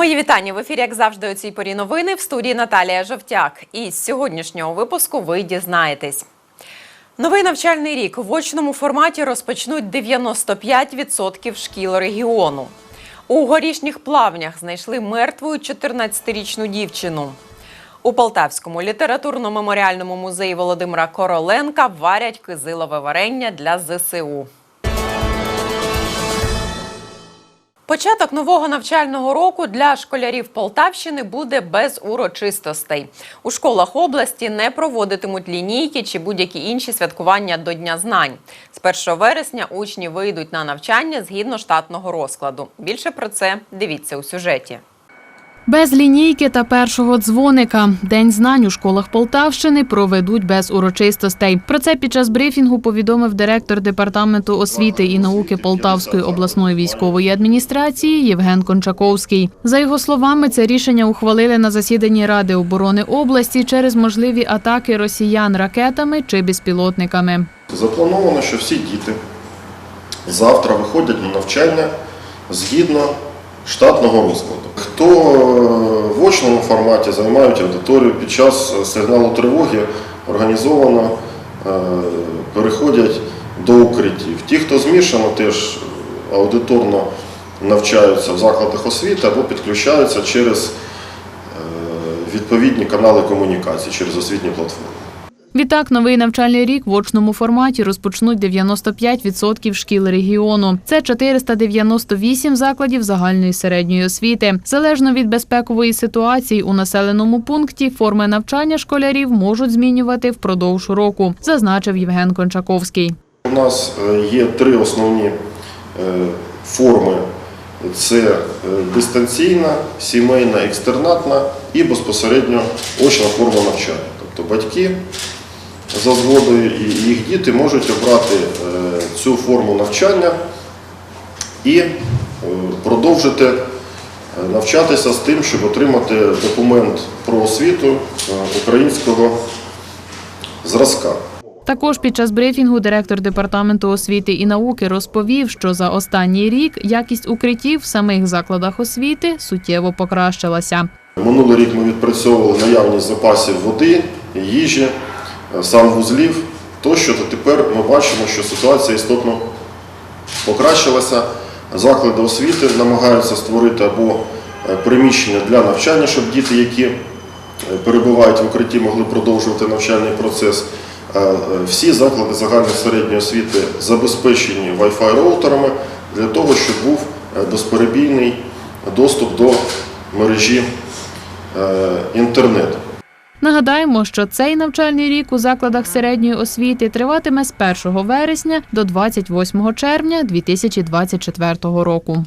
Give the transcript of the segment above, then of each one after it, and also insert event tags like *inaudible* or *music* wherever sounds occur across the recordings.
Мої вітання в ефірі, як завжди, у цій порі новини в студії Наталія Жовтяк. І з сьогоднішнього випуску ви дізнаєтесь. Новий навчальний рік в очному форматі розпочнуть 95% шкіл регіону. У горішніх плавнях знайшли мертву 14-річну дівчину. У Полтавському літературно-меморіальному музеї Володимира Короленка варять кизилове варення для ЗСУ. Початок нового навчального року для школярів Полтавщини буде без урочистостей. У школах області не проводитимуть лінійки чи будь-які інші святкування до Дня знань. З 1 вересня учні вийдуть на навчання згідно штатного розкладу. Більше про це дивіться у сюжеті. Без лінійки та першого дзвоника День знань у школах Полтавщини проведуть без урочистостей. Про це під час брифінгу повідомив директор департаменту освіти і науки Полтавської обласної військової адміністрації Євген Кончаковський. За його словами, це рішення ухвалили на засіданні Ради оборони області через можливі атаки росіян ракетами чи безпілотниками. Заплановано, що всі діти завтра виходять на навчання згідно штатного розкладу. Хто е, в очному форматі займають аудиторію під час е, сигналу тривоги, організовано е, переходять до укриттів. Ті, хто змішано, теж аудиторно навчаються в закладах освіти або підключаються через відповідні канали комунікації, через освітні платформи. Відтак, новий навчальний рік в очному форматі розпочнуть 95% шкіл регіону. Це 498 закладів загальної середньої освіти. Залежно від безпекової ситуації у населеному пункті, форми навчання школярів можуть змінювати впродовж року, зазначив Євген Кончаковський. У нас е, є три основні е, форми: це е, дистанційна, сімейна, екстернатна і безпосередньо очна форма навчання. Тобто батьки за згодою і їх діти можуть обрати е, цю форму навчання і е, продовжити е, навчатися з тим, щоб отримати документ про освіту українського зразка. Також під час брифінгу директор департаменту освіти і науки розповів, що за останній рік якість укриттів в самих закладах освіти суттєво покращилася. Минулий рік ми відпрацьовували наявність запасів води, їжі, санвузлів тощо, то тепер ми бачимо, що ситуація істотно покращилася. Заклади освіти намагаються створити або е, приміщення для навчання, щоб діти, які е, перебувають в укритті, могли продовжувати навчальний процес. Е, Всі заклади загальної середньої освіти забезпечені Wi-Fi роутерами для того, щоб був безперебійний доступ до мережі інтернету. Нагадаємо, що цей навчальний рік у закладах середньої освіти триватиме з 1 вересня до 28 червня 2024 року.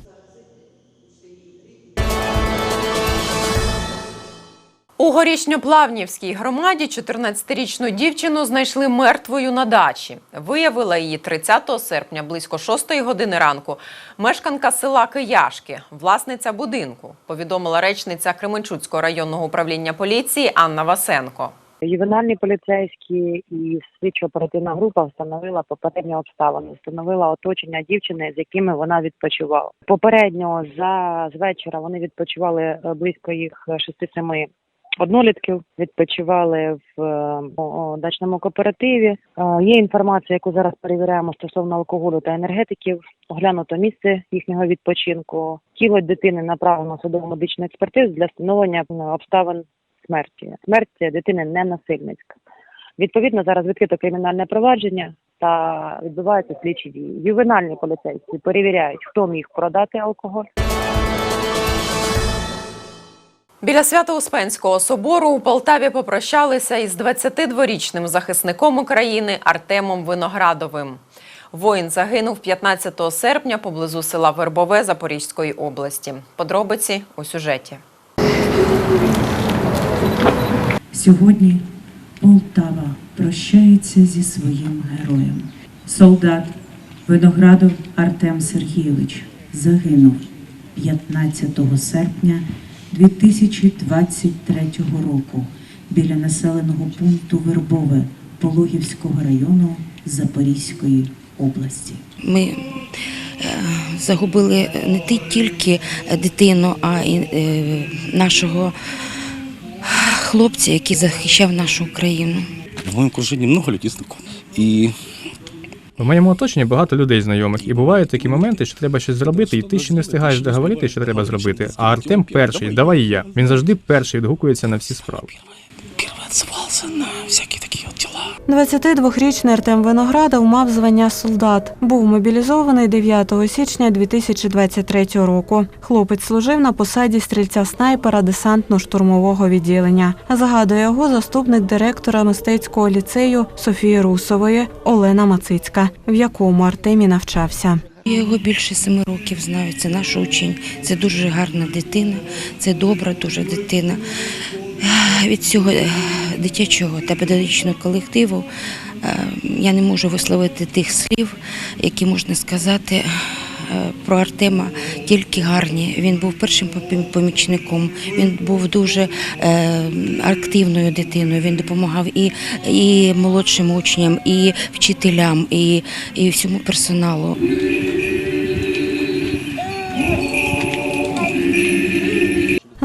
У горішньоплавнівській громаді 14-річну дівчину знайшли мертвою на дачі. Виявила її 30 серпня близько 6 години ранку. Мешканка села Кияшки, власниця будинку, повідомила речниця Кременчуцького районного управління поліції Анна Васенко. Ювенальні поліцейські і слідчо-оперативна група встановила попередньо обставини, встановила оточення дівчини, з якими вона відпочивала. Попередньо за з вечора вони відпочивали е, близько їх 6-7 однолітків, відпочивали в е, дачному кооперативі. Е, Є інформація, яку зараз перевіряємо стосовно алкоголю та енергетиків. Оглянуто місце їхнього відпочинку. Тіло дитини направлено судово медичну експертизу для встановлення обставин смерті. Смерть дитини не насильницька. Відповідно, зараз відкрито кримінальне провадження та відбуваються слідчі дії. Ювенальні поліцейські перевіряють, хто міг продати алкоголь. Біля Свято-Успенського собору у Полтаві попрощалися із 22-річним захисником України Артемом Виноградовим. Воїн загинув 15 серпня поблизу села Вербове Запорізької області. Подробиці у сюжеті. Сьогодні Полтава прощається зі своїм героєм. Солдат Виноградов Артем Сергійович загинув 15 серпня 2023 року біля населеного пункту Вербове Пологівського району Запорізької області. Ми загубили не тільки дитину, а й е, нашого хлопця, який захищав нашу Україну. В моем окружении много людей знакомых. В моєму оточенні багато людей знайомих, і бувають такі моменти, що треба щось зробити, і ти ще не встигаєш договорити, що треба зробити. А Артем перший, давай я. Він завжди перший відгукується на всі справи. Первый на всякие такие вот дела. 22-річний Артем Виноградов мав звання солдат. Був мобілізований 9 січня 2023 року. Хлопець служив на посаді стрільця снайпера десантно-штурмового відділення. Згадує його заступник директора мистецького ліцею Софії Русової Олена Мацицька, в якому Артемі навчався. Я його більше семи років знаю. Це наш учень. Це дуже гарна дитина, це добра дуже дитина. Від цього е, дитячого та педагогічного колективу е, я не можу висловити тих слів, які можна сказати е, про Артема тільки гарні. Він був першим помічником, він був дуже активною дитиною. Він допомагав і, і молодшим учням, і вчителям, і, і всьому персоналу.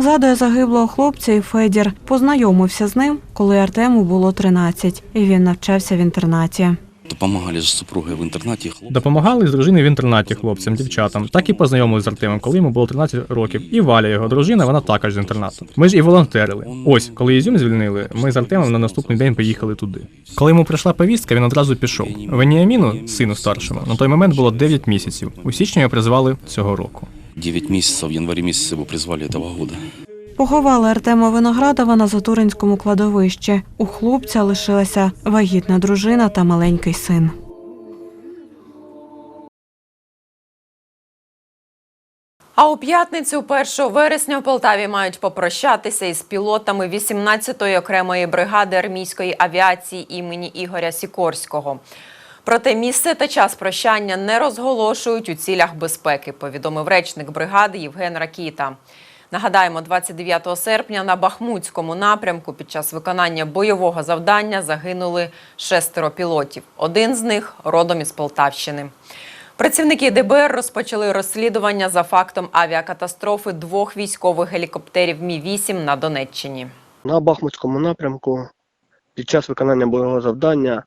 Згадує загиблого хлопця і Федір. Познайомився з ним, коли Артему було 13, і він навчався в інтернаті. Помогали с супругой в интернате. Хлоп- Допомагали з дружиною в інтернаті хлопцям, дівчатам. Так і познайомилися з Артемом, коли йому було 13 років. І Валя, його дружина, вона також з інтернату. Ми ж і волонтерили. Ось, коли Ізюм звільнили, ми з Артемом на наступний день поїхали туди. Коли йому прийшла повістка, він одразу пішов. Веніаміну, сину старшому, на той момент було 9 місяців. У січні його призвали цього року. 9 месяцев, в январе месяце его призвали этого года. Поховали Артема Виноградова на Затуринському кладовищі. У хлопця лишилася вагітна дружина та маленький син. А у п'ятницю, 1 вересня, у Полтаві мають попрощатися із пілотами 18-ї окремої бригади армійської авіації імені Ігоря Сікорського. Проте місце та час прощання не розголошують у цілях безпеки, повідомив речник бригади Євген Ракіта. Нагадаємо, 29 серпня на Бахмутському напрямку під час виконання бойового завдання загинули шестеро пілотів. Один з них родом із Полтавщини. Працівники ДБР розпочали розслідування за фактом авіакатастрофи двох військових гелікоптерів Мі-8 на Донеччині. на Бахмутському напрямку під час виконання бойового завдання,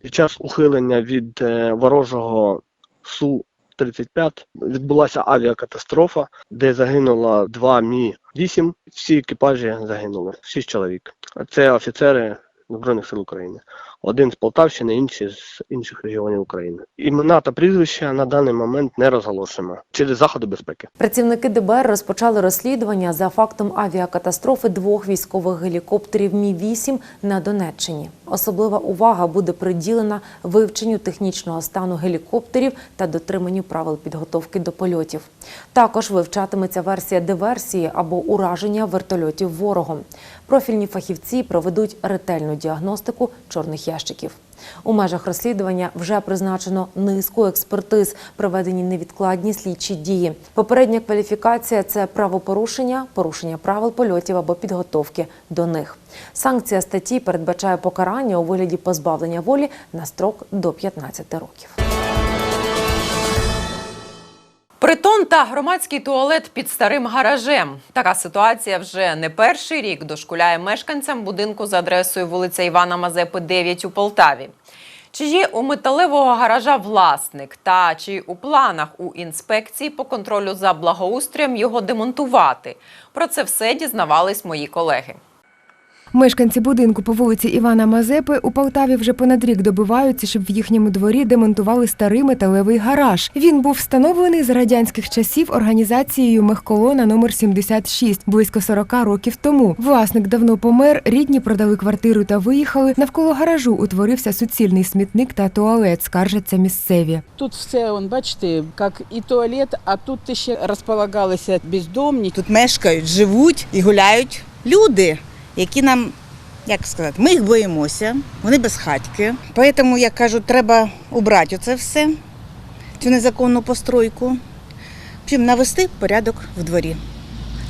під час ухилення від е, ворожого Су-35 відбулася авіакатастрофа, де загинуло два Мі-8. Всі екіпажі загинули, шість чоловік. Це офіцери Збройних сил України. Один з Полтавщини, інші з інших регіонів України. Імена та прізвища на даний момент не розголошуємо через заходи безпеки. Працівники ДБР розпочали розслідування за фактом авіакатастрофи двох військових гелікоптерів Мі-8 на Донеччині. Особлива увага буде приділена вивченню технічного стану гелікоптерів та дотриманню правил підготовки до польотів. Також вивчатиметься версія диверсії або ураження вертольотів ворогом. Профільні фахівці проведуть ретельну діагностику чорних ящиків. У межах розслідування вже призначено низку експертиз, проведені невідкладні слідчі дії. Попередня кваліфікація це правопорушення, порушення правил польотів або підготовки до них. Санкція статті передбачає покарання у вигляді позбавлення волі на строк до 15 років. Притон та громадський туалет під старим гаражем. Така ситуація вже не перший рік дошкуляє мешканцям будинку за адресою вулиця Івана Мазепи, 9 у Полтаві. Чи є у металевого гаража власник та чи у планах у інспекції по контролю за благоустроєм його демонтувати? Про це все дізнавались мої колеги. Мешканці будинку по вулиці Івана Мазепи у Полтаві вже понад рік добиваються, щоб в їхньому дворі демонтували старий металевий гараж. Він був встановлений за радянських часів організацією Мехколона номер 76 близько 40 років тому. Власник давно помер, рідні продали квартиру та виїхали. Навколо гаражу утворився суцільний смітник та туалет, скаржаться місцеві. Тут все, он, бачите, як і туалет, а тут ще розполагалися бездомні. Тут мешкають, живуть і гуляють люди, які нам, як сказати, ми їх боїмося, вони безхатьки. Тому, я кажу, треба убрати оце все, цю незаконну постройку, чим навести порядок в дворі.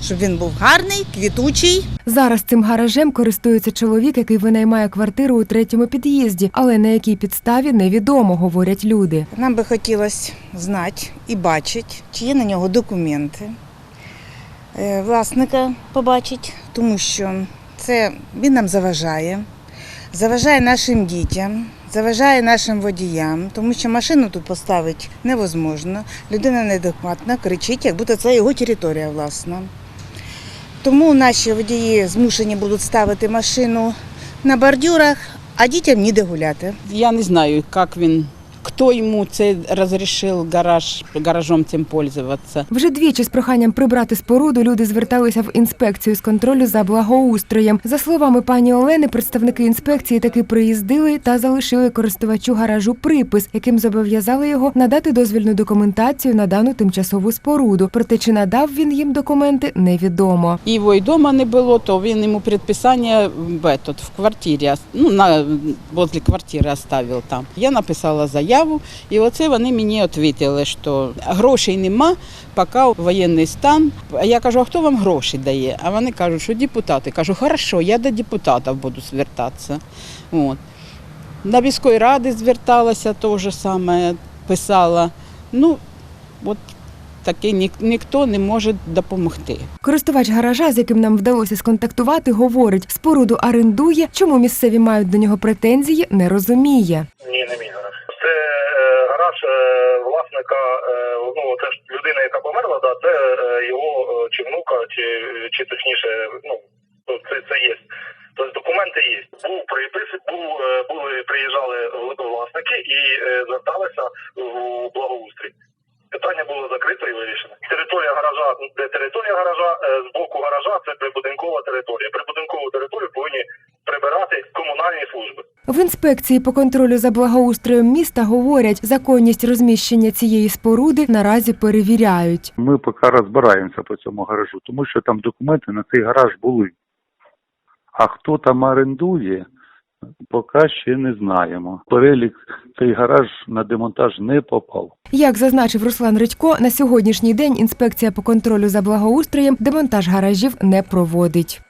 щоб він був гарний, квітучий. Зараз цим гаражем користується чоловік, який винаймає квартиру у третьому під'їзді, але на якій підставі невідомо, говорять люди. Нам би хотілося знати і бачити, чи є на нього документи. Е, Власника побачити, тому що це він нам заважає, заважає нашим дітям, заважає нашим водіям, тому що машину тут поставити невозможно. Людина неадекватна, кричить, як будто це його територія власна. Тому наші водії змушені будуть ставити машину на бордюрах, а дітям ніде гуляти. Я не знаю, как він, хто йому це розрішив гараж, гаражом цим пользуватися. Вже двічі з проханням прибрати споруду люди зверталися в інспекцію з контролю за благоустроєм. За словами пані Олени, представники інспекції таки приїздили та залишили користувачу гаражу припис, яким зобов'язали його надати дозвільну документацію на дану тимчасову споруду. Проте чи надав він їм документи, невідомо. Його і вдома не було, то він йому предписання в, этот, в квартирі, ну, на, возле квартири оставив там. Я написала заяву, і оце вони мені відповіли, що грошей нема, поки воєнний стан. А я кажу, а хто вам гроші дає? А вони кажуть, що депутати. Кажу, хорошо, я до депутатів буду звертатися. От. До міської ради зверталася, теж саме писала. Ну, от таки ні, ніхто не може допомогти. Користувач гаража, з яким нам вдалося сконтактувати, говорить, споруду орендує. Чому місцеві мають до нього претензії, не розуміє. Ні, не мій власника, е, ну це ж людина, яка померла, да, це е, його е, чи внука, чи, чи точніше, ну це, це є. Тобто документи є. Був припис, був, е, були, приїжджали власники і е, зверталися у благоустрій. Питання було закрито і вирішено. Територія гаража, де територія гаража, е, з боку гаража це прибудинкова територія. Прибудинкову територію повинні прибирати комунальні служби. В інспекції по контролю за благоустроєм міста говорять, законність розміщення цієї споруди наразі перевіряють. Ми поки розбираємося по цьому гаражу, тому що там документи на цей гараж були. А хто там орендує, поки ще не знаємо. Перелік цей гараж на демонтаж не попав. Як зазначив Руслан Редько, на сьогоднішній день інспекція по контролю за благоустроєм демонтаж гаражів не проводить.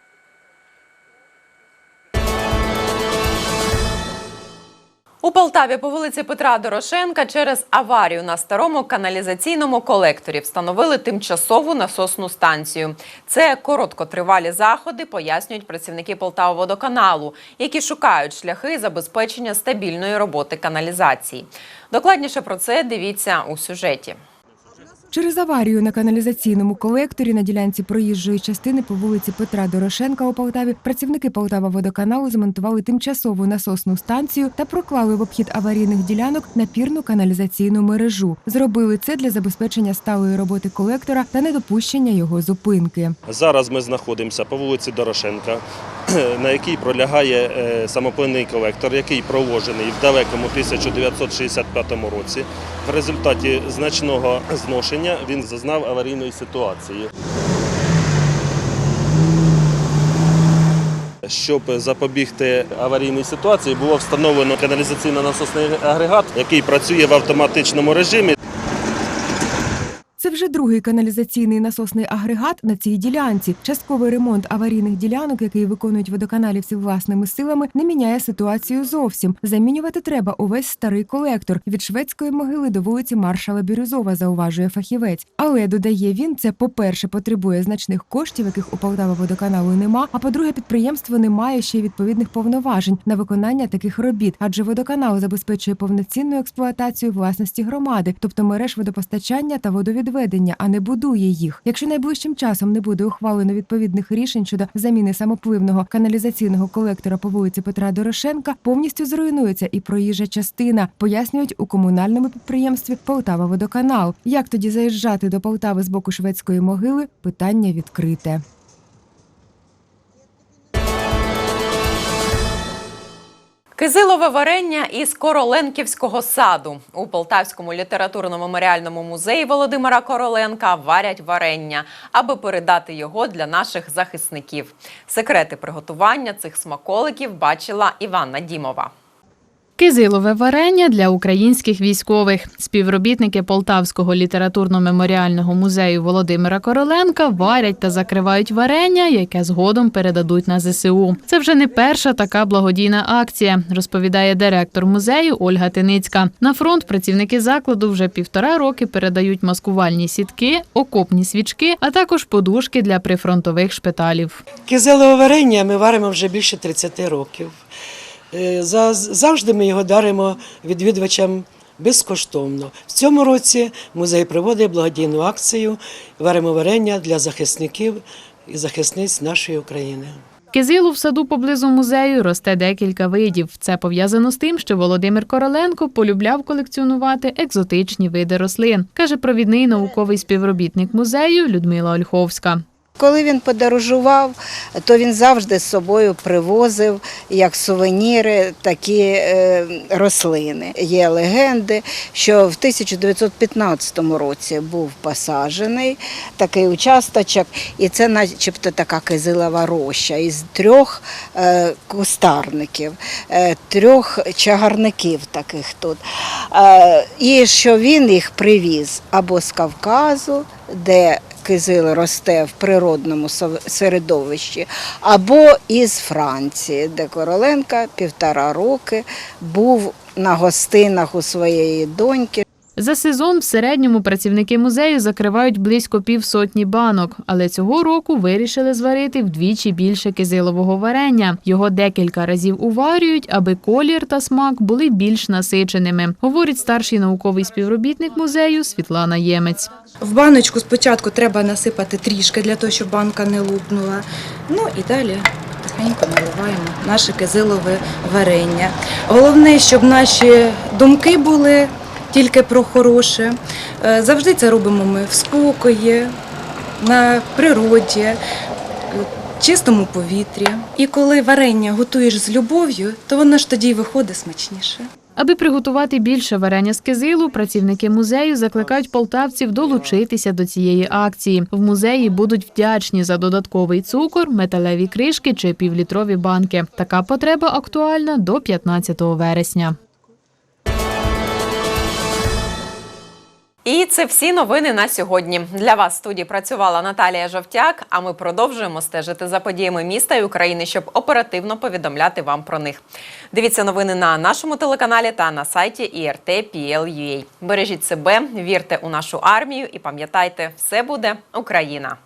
У Полтаві по вулиці Петра Дорошенка через аварію на старому каналізаційному колекторі встановили тимчасову насосну станцію. Це короткотривалі заходи, пояснюють працівники Полтавоводоканалу, які шукають шляхи забезпечення стабільної роботи каналізації. Докладніше про це дивіться у сюжеті. Через аварію на каналізаційному колекторі на ділянці проїжджої частини по вулиці Петра Дорошенка у Полтаві працівники Полтава водоканалу змонтували тимчасову насосну станцію та проклали в обхід аварійних ділянок напірну каналізаційну мережу. Зробили це для забезпечення сталої роботи колектора та недопущення його зупинки. Зараз ми знаходимося по вулиці Дорошенка, *clears throat* на якій пролягає е, самопильний колектор, який проложений в далекому 1965 році. В результаті значного зношення він зазнав аварійної ситуації. Щоб запобігти аварійній ситуації, було встановлено каналізаційно-насосний агрегат, який працює в автоматичному режимі. Вже другий каналізаційний насосний агрегат на цій ділянці. Частковий ремонт аварійних ділянок, який виконують водоканалівці власними силами, не міняє ситуацію зовсім. Замінювати треба увесь старий колектор від шведської могили до вулиці Маршала Бірюзова, зауважує фахівець. Але додає він, це по-перше, потребує значних коштів, яких у Полтава водоканалу нема. А по-друге, підприємство не має ще відповідних повноважень на виконання таких робіт, адже водоканал забезпечує повноцінну експлуатацію власності громади, тобто мереж водопостачання та водовідведення, а не будує їх. Якщо найближчим часом не буде ухвалено відповідних рішень щодо заміни самопливного каналізаційного колектора по вулиці Петра Дорошенка, повністю зруйнується і проїжджа частина, пояснюють у комунальному підприємстві Полтава Водоканал. Як тоді заїжджати до Полтави з боку шведської могили? Питання відкрите. Кизилове варення із Короленківського саду у Полтавському літературно-меморіальному музеї Володимира Короленка варять варення, аби передати його для наших захисників. Секрети приготування цих смаколиків бачила Іванна Дімова. Кизилове варення для українських військових. Співробітники Полтавського літературно-меморіального музею Володимира Короленка варять та закривають варення, яке згодом передадуть на ЗСУ. Це вже не перша така благодійна акція, розповідає директор музею Ольга Тиницька. На фронт працівники закладу вже півтора роки передають маскувальні сітки, окопні свічки, а також подушки для прифронтових шпиталів. Кизелове варення ми варимо вже більше 30 років. Е, за- Завжди ми його даримо відвідувачам безкоштовно. В цьому році музей проводить благодійну акцію Варимо варення для захисників і захисниць нашої України. Кизилу в саду поблизу музею росте декілька видів. Це пов'язано з тим, що Володимир Короленко полюбляв колекціонувати екзотичні види рослин, каже провідний науковий співробітник музею Людмила Ольховська. Коли він подорожував, то він завжди з собою привозив як сувеніри такі е, рослини. Є легенди, що в 1915 році був посаджений такий участочок, і це начебто така кизилова роща із трьох е, кустарників, е, трьох чагарників таких тут. І що він їх привіз або з Кавказу, де кизил росте в природному середовищі, або із Франції, де Короленка півтора роки був на гостинах у своєї доньки. За сезон в середньому працівники музею закривають близько півсотні банок, але цього року вирішили зварити вдвічі більше кизилового варення. Його декілька разів уварюють, аби колір та смак були більш насиченими, говорить старший науковий співробітник музею Світлана Ємець. В баночку спочатку треба насипати трішки для того, щоб банка не лупнула. Ну і далі тихенько наливаємо наше кизилове варення. Головне, щоб наші думки були тільки про хороше. Е, Завжди це робимо ми в спокої, на природі, е, чистому повітрі. І коли варення готуєш з любов'ю, то воно ж тоді й виходить смачніше. Аби приготувати більше варення з кизилу, працівники музею закликають полтавців долучитися до цієї акції. В музеї будуть вдячні за додатковий цукор, металеві кришки чи півлітрові банки. Така потреба актуальна до 15 вересня. І це всі новини на сьогодні. Для вас в студії працювала Наталія Жовтяк. А ми продовжуємо стежити за подіями міста і України, щоб оперативно повідомляти вам про них. Дивіться новини на нашому телеканалі та на сайті IRT.PL.UA. Бережіть себе, вірте у нашу армію і пам'ятайте, все буде Україна.